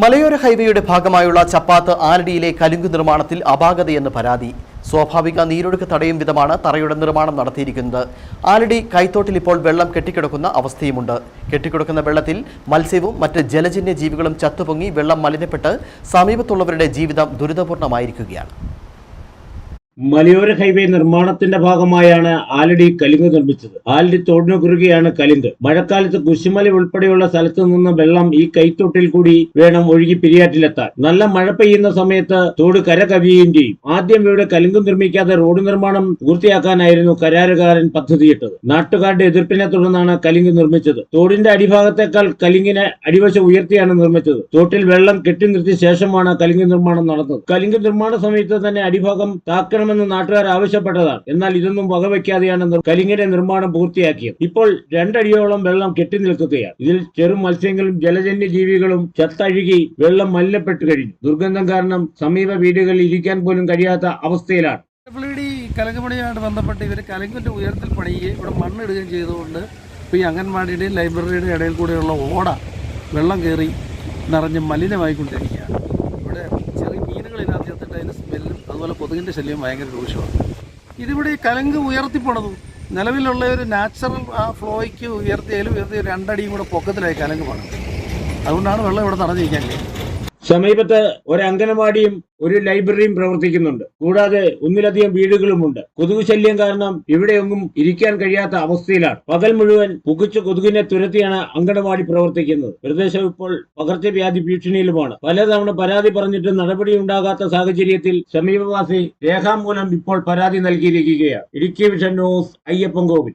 മലയോര ഹൈവേയുടെ ഭാഗമായുള്ള ചപ്പാത്ത് ആലടിയിലെ കലുങ്ക് നിർമ്മാണത്തിൽ അപാകതയെന്ന് പരാതി. സ്വാഭാവിക നീരൊഴുക്ക് തടയും വിധമാണ് തറയുടെ നിർമ്മാണം നടത്തിയിരിക്കുന്നത്. ആലടി കൈത്തോട്ടിൽ ഇപ്പോൾ വെള്ളം കെട്ടിക്കിടക്കുന്ന അവസ്ഥയുമുണ്ട്. കെട്ടിക്കിടക്കുന്ന വെള്ളത്തിൽ മത്സ്യവും മറ്റ് ജലജന്യ ജീവികളും ചത്തുപൊങ്ങി വെള്ളം മലിനപ്പെട്ട് സമീപത്തുള്ളവരുടെ ജീവിതം ദുരിതപൂർണമായിരിക്കുകയാണ്. മലയോര ഹൈവേ നിർമ്മാണത്തിന്റെ ഭാഗമായാണ് ആലടി കലിങ്ക് നിർമ്മിച്ചത്. ആലടി തോടിനു കുറുകെയാണ് കലിങ്ക് മഴക്കാലത്ത് കുശിമല ഉൾപ്പെടെയുള്ള സ്ഥലത്ത് നിന്ന് വെള്ളം ഈ കൈത്തൊട്ടിൽ കൂടി വേണം ഒഴുകി പിരിയാറ്റിലെത്താൻ. നല്ല മഴ പെയ്യുന്ന സമയത്ത് തോട് കര കവിയുകയും ചെയ്യും. ആദ്യം ഇവിടെ കലിങ്ക് നിർമ്മിക്കാതെ റോഡ് നിർമ്മാണം പൂർത്തിയാക്കാനായിരുന്നു കരാറുകാരൻ പദ്ധതിയിട്ടത്. നാട്ടുകാരുടെ എതിർപ്പിനെ തുടർന്നാണ് കലിങ്ക് നിർമ്മിച്ചത്. തോടിന്റെ അടിഭാഗത്തേക്കാൾ കലിങ്ങിനെ അടിവശം ഉയർത്തിയാണ് നിർമ്മിച്ചത്. തോട്ടിൽ വെള്ളം കെട്ടി നിർത്തിയ ശേഷമാണ് കലിങ്ക് നിർമ്മാണം നടന്നത്. കലിങ്ക് നിർമ്മാണ സമയത്ത് തന്നെ അടിഭാഗം താക്കണമെന്ന് നാട്ടുകാർ ആവശ്യപ്പെട്ടതാണ്. എന്നാൽ ഇതൊന്നും വകവയ്ക്കാതെയാണ് കലിങ്ങിന്റെ നിർമ്മാണം പൂർത്തിയാക്കിയത്. ഇപ്പോൾ രണ്ടടിയോളം വെള്ളം കെട്ടി നിൽക്കുകയാണ്. ഇതിൽ ചെറു മത്സ്യങ്ങളും ജലജന്യ ജീവികളും ചത്തഴുകി വെള്ളം മല്ലപ്പെട്ടു കഴിഞ്ഞു. ദുർഗന്ധം കാരണം സമീപ വീടുകളിൽ ഇരിക്കാൻ പോലും കഴിയാത്ത അവസ്ഥയിലാണ്. കലങ്കപ്പണിയുമായിട്ട് ബന്ധപ്പെട്ട് ഇവർ കലങ്കിന്റെ ഉയരത്തിൽ പണിയുകയും ഇവിടെ മണ്ണിടുകയും ചെയ്തുകൊണ്ട് ഇപ്പോൾ ഈ അംഗൻവാടിയുടെയും ലൈബ്രറിയുടെയും ഇടയിൽ കൂടെയുള്ള ഓട വെള്ളം കയറി നിറഞ്ഞ് മലിനമായിക്കൊണ്ടിരിക്കുകയാണ്. കൊതുകിന്റെ ശല്യം ഭയങ്കര രൂക്ഷമാണ്. ഇതിവിടെ ഈ കലങ്ക് ഉയർത്തിപ്പോണത്. നിലവിലുള്ള ഒരു നാച്ചുറൽ ആ ഫ്ലോയ്ക്ക് ഉയർത്തിയാലും ഉയർത്തി ഒരു രണ്ടടിയും കൂടെ പൊക്കത്തിലായി കലങ്ക് പണിത്. അതുകൊണ്ടാണ് വെള്ളം ഇവിടെ തടഞ്ഞിരിക്കാൻ കഴിയുന്നത്. സമീപത്ത് ഒരു അംഗനവാടിയും ഒരു ലൈബ്രറിയും പ്രവർത്തിക്കുന്നുണ്ട്. കൂടാതെ ഒന്നിലധികം വീടുകളുമുണ്ട്. കൊതുക് ശല്യം കാരണം ഇവിടെയൊന്നും ഇരിക്കാൻ കഴിയാത്ത അവസ്ഥയിലാണ്. പകൽ മുഴുവൻ പുകച്ചു കൊതുകിനെ തുരത്തിയാണ് അംഗനവാടി പ്രവർത്തിക്കുന്നത്. പ്രദേശം ഇപ്പോൾ പകർച്ചവ്യാധി ഭീഷണിയിലുമാണ്. പലതവണ പരാതി പറഞ്ഞിട്ട് നടപടി ഉണ്ടാകാത്ത സാഹചര്യത്തിൽ സമീപവാസി രേഖാമൂലം ഇപ്പോൾ പരാതി നൽകിയിരിക്കുകയാണ്. Idukki vision news Ayyappan Kovil